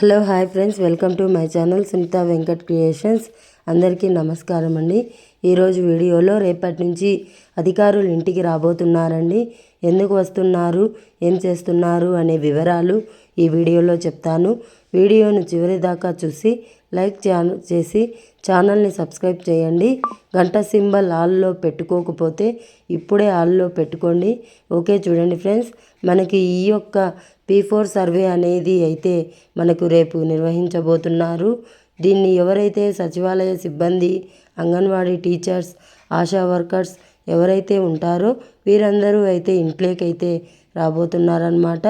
Hello hi friends. Welcome to my channel Sunitha Venkat creations. అందరికీ నమస్కారం అండి. ఈరోజు వీడియోలో రేపటి నుంచి అధికారులు ఇంటికి రాబోతున్నారండి. ఎందుకు వస్తున్నారు? ఏం చేస్తున్నారు? అనే వివరాలు ఈ వీడియోలో చెప్తాను. వీడియోను చివరి దాకా చూసి లైక్ చేసి ఛానల్ని సబ్స్క్రైబ్ చేయండి. గంట సింబల్ ఆల్లో పెట్టుకోకపోతే ఇప్పుడే ఆల్లో పెట్టుకోండి. ఓకే చూడండి ఫ్రెండ్స్ మనకి ఈ యొక్క పీ ఫోర్ సర్వే అనేది అయితే మనకు రేపు నిర్వహించబోతున్నారు. దీన్ని ఎవరైతే సచివాలయ సిబ్బంది అంగన్వాడీ టీచర్స్ ఆశా వర్కర్స్ ఎవరైతే ఉంటారో వీరందరూ అయితే ఇంట్లోకైతే రాబోతున్నారనమాట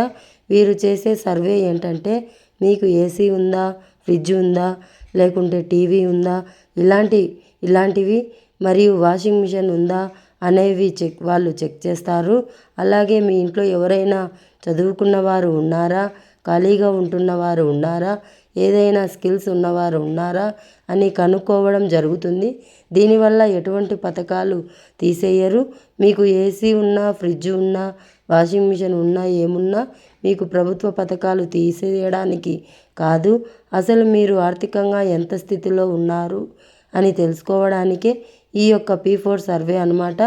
వీరు చేసే సర్వే ఏంటంటే మీకు ఏసీ ఉందా? ఫ్రిడ్జ్ ఉందా? లేకుంటే టీవీ ఉందా? ఇలాంటి ఇలాంటివి మరియు వాషింగ్ మిషన్ ఉందా? అనేవి చెక్ వాళ్ళు చెక్ చేస్తారు. అలాగే మీ ఇంట్లో ఎవరైనా చదువుకున్న వారు ఉన్నారా? ఖాళీగా ఉంటున్న వారు ఉన్నారా? ఏదైనా స్కిల్స్ ఉన్నవారు ఉన్నారా అని కనుక్కోవడం జరుగుతుంది. దీనివల్ల ఎటువంటి పథకాలు తీసేయరు. మీకు ఏసీ ఉన్నా ఫ్రిడ్జ్ ఉన్నా వాషింగ్ మిషన్ ఉన్నా ఏమున్నా మీకు ప్రభుత్వ పథకాలు తీసేయడానికి కాదు. అసలు మీరు ఆర్థికంగా ఎంత స్థితిలో ఉన్నారు అని తెలుసుకోవడానికే ఈ యొక్క పీ ఫోర్ సర్వే అనమాట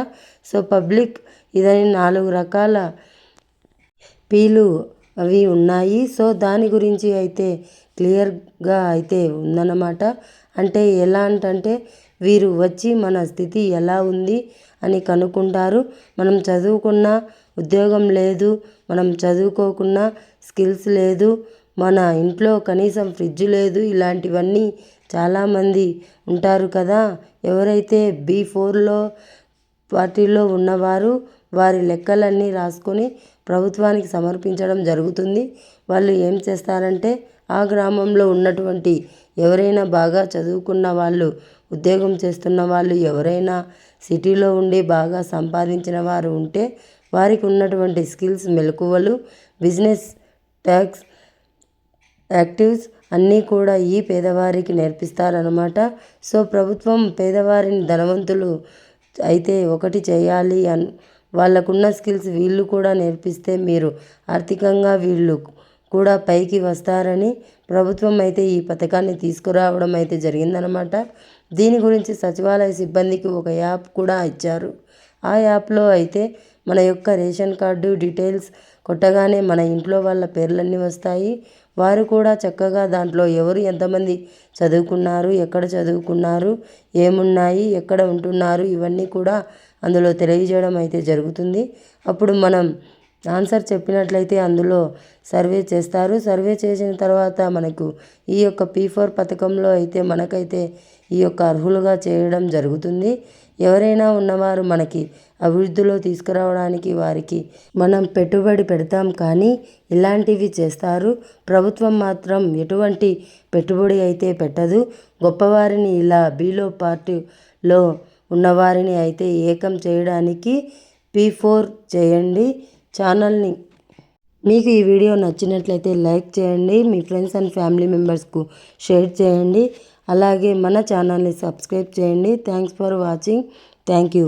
సో పబ్లిక్ ఇదని నాలుగు రకాల పీలు అవి ఉన్నాయి. సో దాని గురించి అయితే క్లియర్గా అయితే ఉందన్నమాట. అంటే ఎలా అంటే వీరు వచ్చి మన స్థితి ఎలా ఉంది అని కనుక్కుంటారు. మనం చదువుకున్న ఉద్యోగం లేదు. మనం చదువుకోకున్న స్కిల్స్ లేదు. మన ఇంట్లో కనీసం ఫ్రిడ్జ్ లేదు. ఇలాంటివన్నీ చాలామంది ఉంటారు కదా. ఎవరైతే బీ ఫోర్లో పార్టీలో ఉన్నవారు వారి లెక్కలన్నీ రాసుకొని ప్రభుత్వానికి సమర్పించడం జరుగుతుంది. వాళ్ళు ఏం చేస్తారంటే ఆ గ్రామంలో ఉన్నటువంటి ఎవరైనా బాగా చదువుకున్న వాళ్ళు ఉద్యోగం చేస్తున్న వాళ్ళు ఎవరైనా సిటీలో ఉండి బాగా సంపాదించిన వారు ఉంటే వారికి ఉన్నటువంటి స్కిల్స్ మెలకువలు బిజినెస్ ట్యాక్స్ యాక్టివ్స్ అన్నీ కూడా ఈ పేదవారికి నేర్పిస్తారనమాట సో ప్రభుత్వం పేదవారిని ధనవంతులు అయితే ఒకటి చేయాలి అన్ వాళ్ళకున్న స్కిల్స్ వీళ్ళు కూడా నేర్పిస్తే మీరు ఆర్థికంగా వీళ్ళు కూడా పైకి వస్తారని ప్రభుత్వం అయితే ఈ పథకాన్ని తీసుకురావడం అయితే జరిగిందనమాట దీని గురించి సచివాలయ సిబ్బందికి ఒక యాప్ కూడా ఇచ్చారు. ఆ యాప్లో అయితే మన యొక్క రేషన్ కార్డు డీటెయిల్స్ కొట్టగానే మన ఇంట్లో వాళ్ళ పేర్లన్నీ వస్తాయి. వారు కూడా చక్కగా దాంట్లో ఎవరు ఎంతమంది చదువుకున్నారు ఎక్కడ చదువుకున్నారు ఏమున్నాయి ఎక్కడ ఉంటున్నారు ఇవన్నీ కూడా అందులో తెలియజేయడం అయితే జరుగుతుంది. అప్పుడు మనం ఆన్సర్ చెప్పినట్లయితే అందులో సర్వే చేస్తారు. సర్వే చేసిన తర్వాత మనకు ఈ యొక్క పీ ఫోర్ పథకంలో అయితే మనకైతే ఈ యొక్క అర్హులుగా చేయడం జరుగుతుంది. ఎవరైనా ఉన్నవారు మనకి అభివృద్ధిలో తీసుకురావడానికి వారికి మనం పెట్టుబడి పెడతాం కానీ ఇలాంటివి చేస్తారు. ప్రభుత్వం మాత్రం ఎటువంటి పెట్టుబడి అయితే పెట్టదు. గొప్పవారిని ఇలా బీలో పార్టీలో ఉన్నవారిని అయితే ఏకం చేయడానికి పీ ఫోర్ చేయండి. ఛానల్ని మీకు ఈ వీడియో నచ్చినట్లయితే లైక్ చేయండి. మీ ఫ్రెండ్స్ అండ్ ఫ్యామిలీ మెంబర్స్కు షేర్ చేయండి. అలాగే మన ఛానల్ని సబ్స్క్రైబ్ చేయండి. Thanks for watching. Thank you.